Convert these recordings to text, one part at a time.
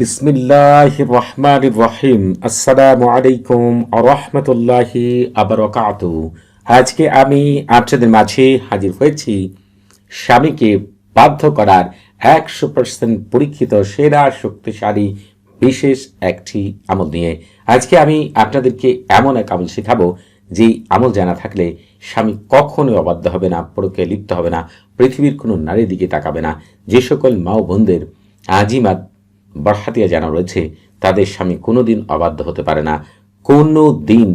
বিসমিল্লাহ রহমান রহিম। আসসালামু আলাইকুম রহমতুল্লাহি আবরকাত আজকে আমি আপনাদের মাঝে হাজির হয়েছি স্বামীকে বাধ্য করার একশো পার্সেন্ট পরীক্ষিত, সেরা, শক্তিশালী, বিশেষ একটি আমল নিয়ে। আজকে আমি আপনাদেরকে এমন এক আমল শেখাবো যে আমল জানা থাকলে স্বামী কখনোই অবাধ্য হবে না পরকে লিপ্ত হবে না, পৃথিবীর কোনো নারীর দিকে তাকাবে না, যে সকল মা ও বোনদের আজিমাত বরহাতিয়া জানা রয়েছে, তাদের স্বামী কোনোদিন অবাধ্য হতে পারে না কোনো দিন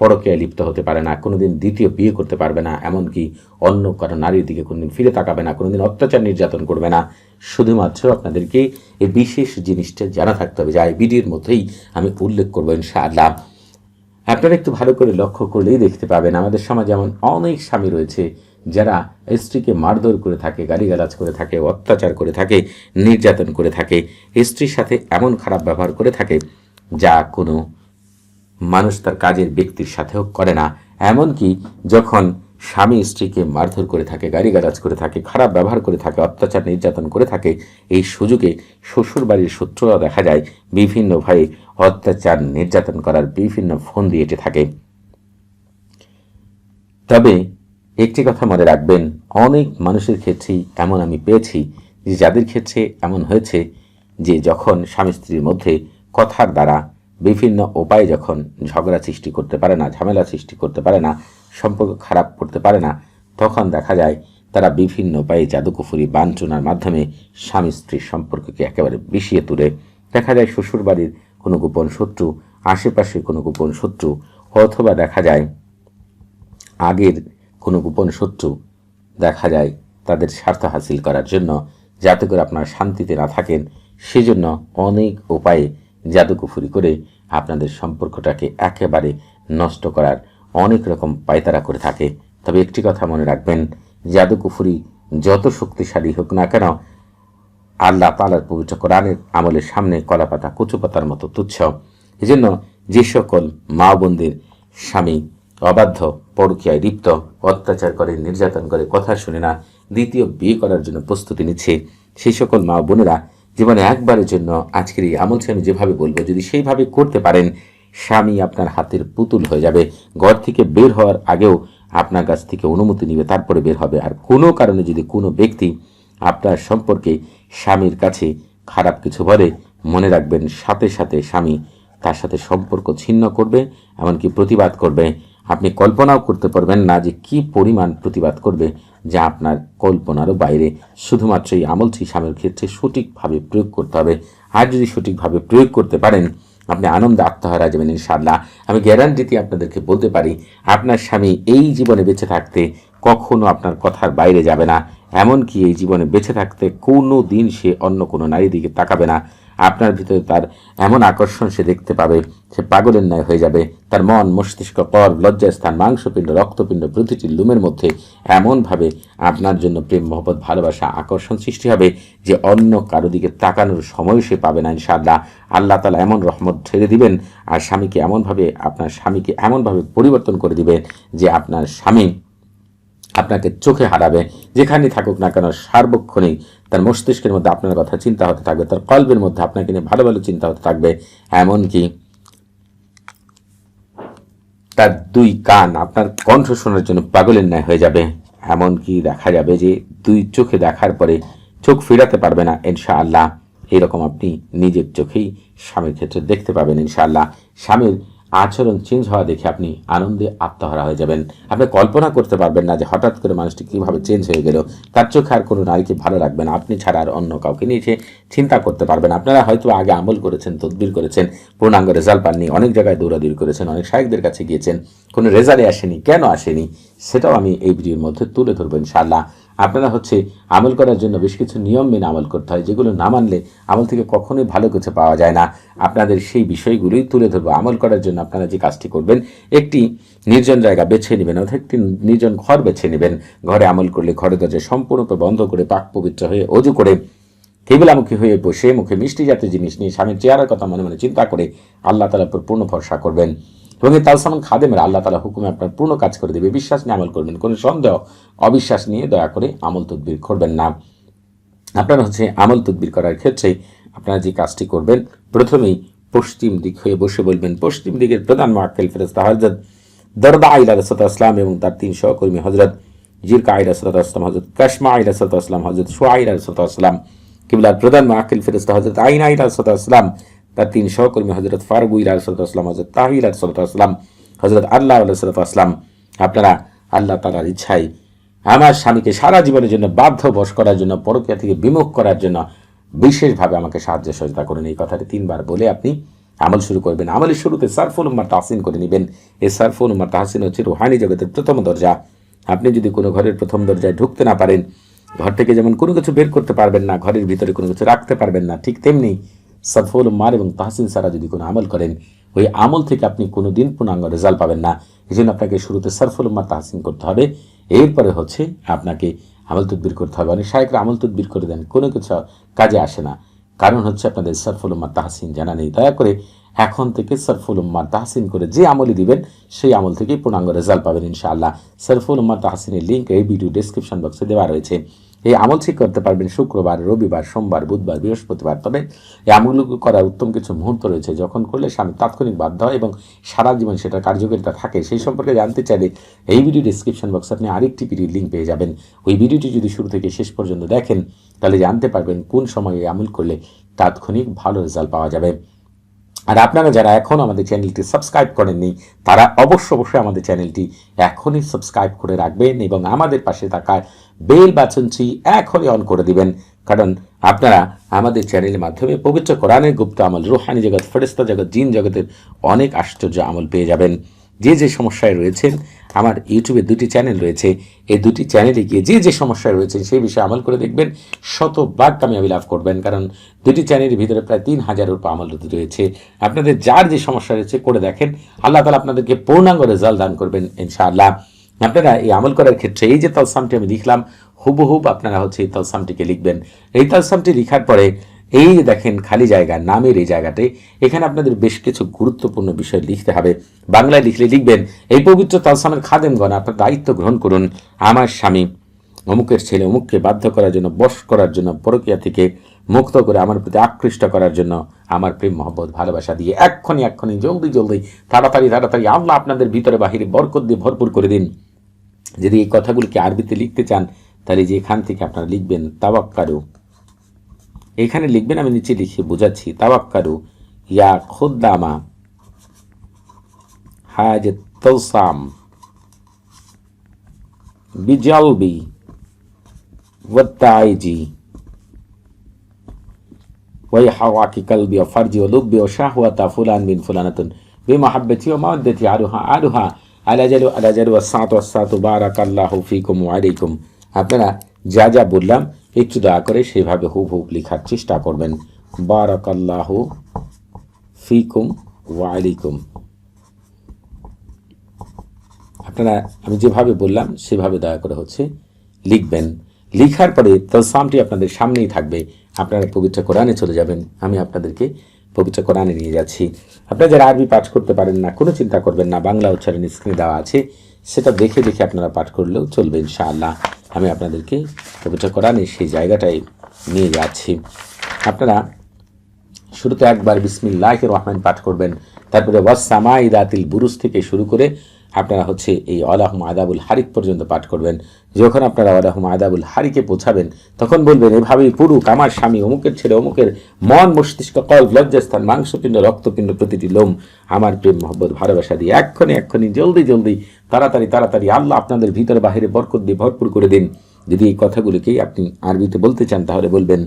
পরকে লিপ্ত হতে পারে না, কোনোদিন দ্বিতীয় বিয়ে করতে পারবে না, এমনকি অন্য কারও নারীর দিকে কোনোদিন ফিরে তাকাবে না, কোনোদিন অত্যাচার নির্যাতন করবে না। শুধুমাত্র আপনাদেরকে এই বিশেষ জিনিসটা জানা থাকতে হবে যা এই ভিডিওর মধ্যেই আমি উল্লেখ করব ইনশাআল্লাহ। আপনারা একটু ভালো করে লক্ষ্য করলেই দেখতে পাবেন, আমাদের সমাজে এমন অনেক স্বামী রয়েছে যারা স্ত্রীকে মারধর করে থাকে, গালিগালাজ করে থাকে, অত্যাচার করে থাকে, নির্যাতন করে থাকে, স্ত্রীর সাথে এমন খারাপ ব্যবহার করে থাকে যা কোনো মানুষ তার কাজের ব্যক্তির সাথেও করে না। এমনকি যখন স্বামী স্ত্রীকে মারধর করে থাকে, গালিগালাজ করে থাকে, খারাপ ব্যবহার করে থাকে, অত্যাচার, নির্যাতন করে থাকে, এই সুযোগে শ্বশুর বাড়ির সূত্ররা দেখা যায় বিভিন্নভাবে অত্যাচার, নির্যাতন করার বিভিন্ন ফোন দিয়েতে থাকে। তবে একটি কথা মনে রাখবেন, অনেক মানুষের ক্ষেত্রেই এমন আমি পেয়েছি যে যাদের ক্ষেত্রে এমন হয়েছে যে যখন স্বামী স্ত্রীর মধ্যে কথার দ্বারা বিভিন্ন উপায়ে যখন ঝগড়া সৃষ্টি করতে পারে না, ঝামেলা সৃষ্টি করতে পারে না, সম্পর্ক খারাপ করতে পারে না, তখন দেখা যায় তারা বিভিন্ন উপায়ে জাদুকুফুরি, বাঞ্ছনার মাধ্যমে স্বামী স্ত্রীর সম্পর্ককে একেবারে বিষিয়ে তুলে। দেখা যায় শ্বশুরবাড়ির কোনো গোপন শত্রু আশেপাশে কোনো গোপন শত্রু, অথবা দেখা যায় আগের কোনো গোপন শত্রু দেখা যায় তাদের স্বার্থ হাসিল করার জন্য, যাতে করে আপনারা শান্তিতে না থাকেন, সেজন্য অনেক উপায়ে জাদুকুফুরি করে আপনাদের সম্পর্কটাকে একেবারে নষ্ট করার অনেক রকম পায়তারা করে থাকে। তবে একটি কথা মনে রাখবেন, জাদুকুফুরি যত শক্তিশালী হোক না কেন, আল্লাহ তালার পবিত্র কোরআনের আমলের সামনে কলাপাতা কচু পাতার মতো তুচ্ছ। এজন্য যে সকল মা বোনদের স্বামী অবাধ্য পরকীয়ায় লিপ্ত, অত্যাচার করে, নির্যাতন করে, কথা শুনে না, দ্বিতীয় বিয়ে করার জন্য প্রস্তুতি নিচ্ছে। সেই সকল মা বোনেরা জীবনে একবারের জন্য আজকের এই আমলটি আমি যেভাবে বলব, যদি সেইভাবে করতে পারেন, স্বামী আপনার হাতের পুতুল হয়ে যাবে। ঘর থেকে বের হওয়ার আগেও আপনার কাছ থেকে অনুমতি নিবে, তারপরে বের হবে। আর কোনো কারণে যদি কোনো ব্যক্তি আপনার সম্পর্কে স্বামীর কাছে খারাপ কিছু বলে, মনে রাখবেন সাথে সাথে স্বামী তার সাথে সম্পর্ক ছিন্ন করবে, এমনকি প্রতিবাদ করবে। আপনি কল্পনাও করতে পারবেন না যে কি পরিমাণ প্রতিবাদ করবে যা আপনার কল্পনারও বাইরে। শুধুমাত্র এই আমলটি স্বামীর ক্ষেত্রে সঠিকভাবে প্রয়োগ করতে হবে। আর যদি সঠিকভাবে প্রয়োগ করতে পারেন, আপনি আনন্দে আত্মহারা যাবেন ইনশাআল্লাহ। আমি গ্যারান্টিতে আপনাদেরকে বলতে পারি, আপনার স্বামী এই জীবনে বেঁচে থাকতে কখনো আপনার কথার বাইরে যাবে না। এমনকি এই জীবনে বেঁচে থাকতে কোনো দিন সে অন্য কোনো নারী দিকে তাকাবে না। আপনার ভিতরে তার এমন আকর্ষণ সে দেখতে পাবে, সে পাগলের ন্যায় হয়ে যাবে। তার মন, মস্তিষ্ক, কর, লজ্জাস্থান, মাংসপিণ্ড, রক্তপিণ্ড, প্রতিটি লুমের মধ্যে এমনভাবে আপনার জন্য প্রেম, মহব্বত, ভালোবাসা, আকর্ষণ সৃষ্টি হবে যে অন্য কারও দিকে তাকানোর সময় সে পাবে না, ইনশাআল্লাহ। আল্লাহ তালা এমন রহমত ছেড়ে দিবেন আর স্বামীকে এমনভাবে, আপনার স্বামীকে এমনভাবে পরিবর্তন করে দিবেন যে আপনার স্বামী আপনাকে চোখে হারাবে। যেখানেই থাকুক না কেন সার্বক্ষণিক তার মস্তিষ্কের মধ্যে আপনার কথা চিন্তা হতে থাকবে, তার কল্পের মধ্যে আপনাকে নিয়ে ভালো ভালো চিন্তা হতে থাকবে। এমনকি তার দুই কান আপনার কণ্ঠ শোনার জন্য পাগলের ন্যায় হয়ে যাবে। এমনকি দেখা যাবে যে দুই চোখে দেখার পরে চোখ ফিরাতে পারবে না। ইনশাআল্লাহ, এরকম আপনি নিজের চোখেই স্বামীর ক্ষেত্রে দেখতে পাবেন ইনশাআল্লাহ। স্বামীর আচরণ চেঞ্জ হওয়া দেখে আপনি আনন্দে আত্মহারা হয়ে যাবেন। আপনি কল্পনা করতে পারবেন না যে হঠাৎ করে মানুষটি কীভাবে চেঞ্জ হয়ে গেল। তার চোখে আর কোনো নারীকে ভালো লাগবে না। আপনি ছাড়া আর অন্য কাউকে নিয়ে চিন্তা করতে পারবেন আপনারা হয়তো আগে আমল করেছেন, তদবির করেছেন, পূর্ণাঙ্গ রেজাল্ট পাননি, অনেক জায়গায় দৌড়াদৌড়ি করেছেন, অনেক শায়কদের কাছে গিয়েছেন, কোনো রেজাল্টে আসেনি, কেন আসেনি, সেটাও আমি এই ভিডিওর মধ্যে তুলে ধরবেন ইনশাআল্লাহ। আপনারা হচ্ছে আমল করার জন্য বেশ কিছু নিয়ম মেনে আমল করতে হয়, যেগুলো না মানলে আমল থেকে কখনোই ভালো কিছু পাওয়া যায় না। আপনাদের সেই বিষয়গুলোই তুলে ধরবো। আমল করার জন্য আপনারা যে কাজটি করবেন, একটি নির্জন জায়গা বেছে নেবেন, অর্থাৎ একটি নির্জন ঘর বেছে নেবেন। ঘরে আমল করলে ঘরে দরজা সম্পূর্ণরূপে বন্ধ করে, পাক পবিত্র হয়ে অজু করে, কেবলামুখী হয়ে বসে মুখে মিষ্টি জাতীয় জিনিস নিয়ে স্বামীর চেহারার কথা মনে মনে চিন্তা করে আল্লাহ তালার উপর পূর্ণ ভরসা করবেন। এবং এই তালসামান খাদেমের আল্লাহ তালা হুকুমে আপনার পূর্ণ কাজ করে দেবে। বিশ্বাস নিয়ে আমল করবেন, কোনো সন্দেহ, অবিশ্বাস নিয়ে দয়া করে আমল তদবির করবেন না। আপনারা হচ্ছে আমল তদবির করার ক্ষেত্রে আপনারা যে কাজটি করবেন, প্রথমেই পশ্চিম দিক হয়ে বসে বলবেন, পশ্চিম দিকের প্রধান মাক্কেল ফেরেস্তা হজরত দরদা আইলা রসত আসলাম এবং তার তিন সহকর্মী হজরত জিরকা আইলা রসত আসলাম হজরত কাশমা আইলা রসত আসলাম হজরত সোয়াইলা রসত আসলাম কিবলার প্রধান মাক্কেল ফেরেস্তা হজরত আইন আইলা রসত আসলাম তার তিন সহকর্মী হজরত ফারুক ইলা রসত আসলাম হজরত তাহিলা রসত আসলাম হজরত আল্লাহ রসত আসলাম আপনারা আল্লাহ তালার ইচ্ছায় আমার স্বামীকে সারা জীবনের জন্য বাধ্য বশ করার জন্য, পরকিয়া থেকে বিমুখ করার জন্য বিশেষভাবে আমাকে সাহায্য সহযোগিতা করেন। এই কথাটি তিনবার বলে আপনি আমল শুরু করবেন। আমলের শুরুতে সারফুল উম্মার তাহসিন করে নেবেন। এই সারফুল উম্মার তাহসিন হচ্ছে রুহানি জগতের প্রথম দরজা। আপনি যদি কোনো ঘরের প্রথম দরজায় ঢুকতে না পারেন, ঘর থেকে যেমন কোনো কিছু বের করতে পারবেন না, ঘরের ভিতরে কোনো কিছু রাখতে পারবেন না, ঠিক তেমনি সরফুল উম্মার এবং তাহসিন সারা যদি কোনো আমল করেন, ওই আমল থেকে আপনি কোনো দিন পূর্ণাঙ্গ রেজাল্ট পাবেন না। এই জন্য আপনাকে শুরুতে সরফুল উম্মার তাহসিন করতে হবে। এরপরে হচ্ছে আপনাকে আমল তদবির করতে হবে। অনেক শায়করা আমল তদবির করে দেন, কোনো কিছু কাজে আসে না। কারণ হচ্ছে আপনাদের সরফুল উম্মার তাহসিন জানা নেই। দয়া করে এখন থেকে সরফুল উম্মার তাহসিন করে যে আমলই দিবেন, সেই আমল থেকেই পূর্ণাঙ্গ রেজাল্ট পাবেন ইনশাআল্লাহ। সরফুল উম্মার তাহসিনের লিঙ্ক এই ভিডিও ডিসক্রিপশন বক্সে দেওয়া রয়েছে। এই আমল ঠিক করতে পারবেন শুক্রবার, রবিবার, সোমবার, বুধবার, বৃহস্পতিবার। তবে এই আমলগুলো করার উত্তম কিছু মুহূর্ত রয়েছে। যখন করলে স্বামী তাৎক্ষণিক বাধ্য হয় এবং সারা জীবন সেটা কার্যকারিতা থাকে। সেই সম্পর্কে জানতে চাইলে এই ভিডিও ডিসক্রিপশন বক্সে আপনি আরেকটি ভিডিওর লিঙ্ক পেয়ে যাবেন। ওই ভিডিওটি যদি শুরু থেকে শেষ পর্যন্ত দেখেন, তাহলে জানতে পারবেন কোন সময়ে আমল করলে তাৎক্ষণিক ভালো রেজাল্ট পাওয়া যাবে। আর আপনারা যারা এখন আমাদের চ্যানেলটি সাবস্ক্রাইব করেননি, তারা অবশ্য অবশ্যই আমাদের চ্যানেলটি এখনই সাবস্ক্রাইব করে রাখবেন এবং আমাদের পাশে থাকা বেল বাচনটি এখনই অন করে দিবেন। কারণ আপনারা আমাদের চ্যানেলের মাধ্যমে পবিত্র কোরআনের গুপ্ত আমল, রুহানি জগৎ ফেরিস্তা জগৎ, জিন জগতের অনেক আশ্চর্য আমল পেয়ে যাবেন। যে যে সমস্যায় রয়েছেন আমার ইউটিউবে দুটি চ্যানেল রয়েছে। এই দুটি চ্যানেলে গিয়ে যে যে সমস্যায় রয়েছেন, সেই বিষয়ে আমল করে দেখবেন। শতভাগ কামিয়াবি লাভ করবেন, কারণ দুটি চ্যানেলের ভিতরে প্রায় তিন হাজারের উপর আমল রয়েছে। আপনাদের যার যে সমস্যা রয়েছে, করে দেখেন। আল্লাহ তালা আপনাদেরকে পূর্ণাঙ্গ রেজাল্ট দান করবেন, ইনশাআল্লাহ। আপনারা এই আমল করার ক্ষেত্রে, এই যে তালসামটি আমি লিখলাম হুবহুব আপনারা হচ্ছে এই তালসামটিকে লিখবেন। এই তালসামটি লিখার পরে এই যে দেখেন খালি জায়গা, নামের এই জায়গাতে এখানে আপনাদের বেশ কিছু গুরুত্বপূর্ণ বিষয় লিখতে হবে। বাংলায় লিখলে লিখবেন, এই পবিত্র তালসামের খাদেমগণ আপনার দায়িত্ব গ্রহণ করুন, আমার স্বামী অমুকের ছেলে অমুককে বাধ্য করার জন্য, বশ করার জন্য, পরকিয়া থেকে মুক্ত করে আমার প্রতি আকৃষ্ট করার জন্য আমার প্রেম, মহব্বত, ভালোবাসা দিয়ে এক্ষণি এক্ষণি জলদি জলদি, তাড়াতাড়ি তাড়াতাড়ি, আল্লাহ আপনাদের ভিতরে বাহিরে বরকত দিয়ে ভরপুর করে দিন। যদি এই কথাগুলিকে আরবিতে লিখতে চান, তাহলে যে এখান থেকে আপনারা লিখবেন তাবাক্কারু এখানে লিখবেন আমি নিচে লিখে বোঝাচ্ছি তাবাক্কারু ইয়া খুদ্দামা হাজ তৌসাম বিজলবি والتعيجي ويحواك قلبي وفرجي ولبي وشهوة فلان من فلانة بمحبتي ومودتي عدها عدها على جل على جل والساعة والساعة بارك الله فيكم وعليكم আপনারা যা যা বললাম একটু দয়া করে সেভাবে হুব হুব লেখার চেষ্টা করবেন। বারাক আল্লাহ ফিকুম ওয়ালাইকুম আপনারা, আমি যেভাবে বললাম, সেভাবে দয়া করে হচ্ছে লিখবেন। লিখার পরে তলসামটি আপনাদের সামনেই থাকবে। আপনারা পবিত্র কোরআনে চলে যাবেন। আমি আপনাদেরকে পবিত্র কোরআনে নিয়ে যাচ্ছি। আপনারা যারা আরবি পাঠ করতে পারেন না, কোনো চিন্তা করবেন না, বাংলা উচ্চারণ স্ক্রিনে দেওয়া আছে। সেটা দেখে দেখে আপনারা পাঠ করলেও চলবে ইনশাআল্লাহ। আমি আপনাদেরকে পবিত্র কোরআনে সেই জায়গাটায় নিয়ে যাচ্ছি। আপনারা শুরুতে একবার বিসমিল্লাহ রহমান পাঠ করবেন, তারপরে ওয়াসামা ইদাতিল বুরুজ থেকে শুরু করে আপনারা হচ্ছে এই আলাহম আদাবুল হারিক পর্যন্ত পাঠ করবেন। যখন আপনারা আলাহম আদাবুল হারিকে পৌঁছাবেন, তখন বলবেন, এভাবেই পুরুক আমার স্বামী অমুকের ছেলে, অমুকের মন, মস্তিষ্ক, কল, লজ্জাস্থান, মাংসপিণ্ড, রক্তপিণ্ড প্রতিটি লোম আমার প্রেম, মহব্বত, ভালোবাসা দিয়ে এক্ষণে এক্ষণে জলদি জলদি, তাড়াতাড়ি তাড়াতাড়ি আল্লাহ আপনাদের ভিতরে বাহিরে বরকত দিয়ে ভরপুর করে দিন। যদি এই কথাগুলিকেই আপনি আরবিতে বলতে চান, তাহলে বলবেন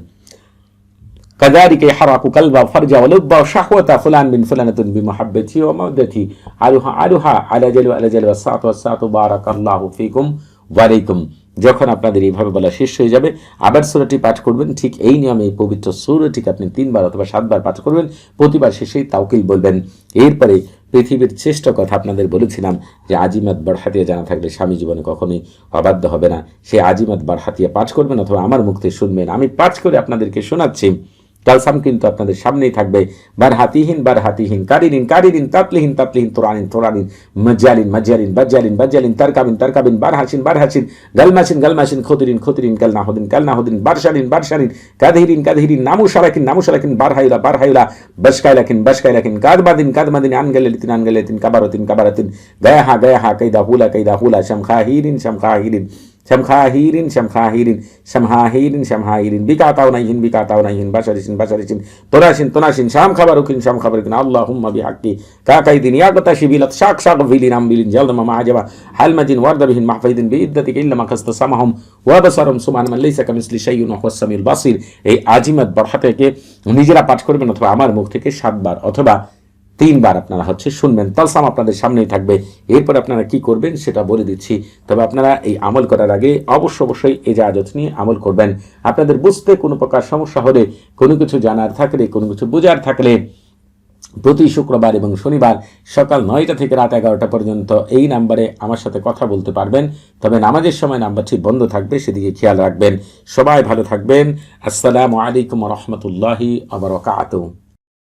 كذلك يحرق قلبا فرجا ولبا وشهوة فلان من فلانة بمحبتي ومودتي علوها علوها على جل على جل والساعة والساعة بارك الله فيكم ওয়ালাইকুম যখন আপনাদের এইভাবে বলা শেষ হয়ে যাবে আবার সুরাটি পাঠ করবেন ঠিক এই নিয়মে এই পবিত্র সুরটিকে আপনি তিনবার অথবা সাতবার পাঠ করবেন প্রতিবার শেষেই তাওকিল বলবেন এরপরে পৃথিবীর শ্রেষ্ঠ কথা আপনাদের বলেছিলাম যে আজিমাত বারহাতিয়া জানা থাকলে স্বামী জীবনে কখনোই অবাধ্য হবে না সে আজিমাত বারহাতিয়া পাঠ করবেন অথবা আমার মুখ থেকে শুনবেন আমি পাঠ করে আপনাদেরকে শোনাচ্ছি তালসাম কিন্তু আপনাদের সামনেই থাকবে। বার হাতিহীন বার হাতিহীন কারিনিন কারিনিন তাতলিহীন তাতলিহীন, তোরানিন তোরানিন, মজ্জালিন মজ্জালিন, বাজ্জালিন বাজ্জালিন, তারকাবিন তারকাবিন বার হাসিন বার হাসিন গালমাসিন গালমাসিন, খতিরিন খতিরিন কালনাহুদিন কালনাহুদিন বারশালিন বারশালিন কাদহিরিন কাদহিরিন নামুশারাকিন নামুশারাকিন বার হাইলা বার হাইলা বসকাইলাকিন বসকাইলাকিন কাদবাদিন, কাদমাদিন আনগালিতিন আনগালিতিন কাবারতিন কাবারতিন, গায়াহা গায়াহা, কাইদা হুলা কাইদা হুলা, শামখাহিরিন শামখাহিরিন। শামখাহিরিন শামখাহিরিন শামহাহিরিন শামহাহিরিন বিকাতাউনাইহিন বিকাতাউনাইহিন বাশারিসিন বাশারিসিন তোরাসিন তোনাসিন শাম খাবারুকিন শাম খাবারুকিন আল্লাহুম্মা বিহাক্কি কাকাইদিন ইয়াগতা শিবিলাত শাক শাক ফিলিন আমবিলিন জালদমা মাহাজাবা হালমাদিন ওয়ারদাবিহিন মাহফাইদিন বিইদ্দাতিক ইল্লা মাকাস্তা সামাহুম ওয়া বাসারুম সুবহান মান লাইসা কামিসলি শাইউন ওয়া বাসির এই আজিমাত বরহা থেকে নিজেরা পাঠ করবেন অথবা আমার মুখ থেকে সাতবার অথবা তিনবার আপনারা হচ্ছে শুনবেন। তালসাম আপনাদের সামনেই থাকবে। এরপর আপনারা কি করবেন সেটা বলে দিচ্ছি। তবে আপনারা এই আমল করার আগে অবশ্য অবশ্যই এই জাহাজত নিয়ে আমল করবেন। আপনাদের বুঝতে কোনো প্রকার সমস্যা হলে, কোনো কিছু জানার থাকলে, কোনো কিছু বোঝার থাকলে প্রতি শুক্রবার এবং শনিবার সকাল নয়টা থেকে রাত এগারোটা পর্যন্ত এই নাম্বারে আমার সাথে কথা বলতে পারবেন। তবে নামাজের সময় নাম্বারটি বন্ধ থাকবে, সেদিকে খেয়াল রাখবেন। সবাই ভালো থাকবেন। আসসালামু আলাইকুম রহমতুল্লাহি আবরকাত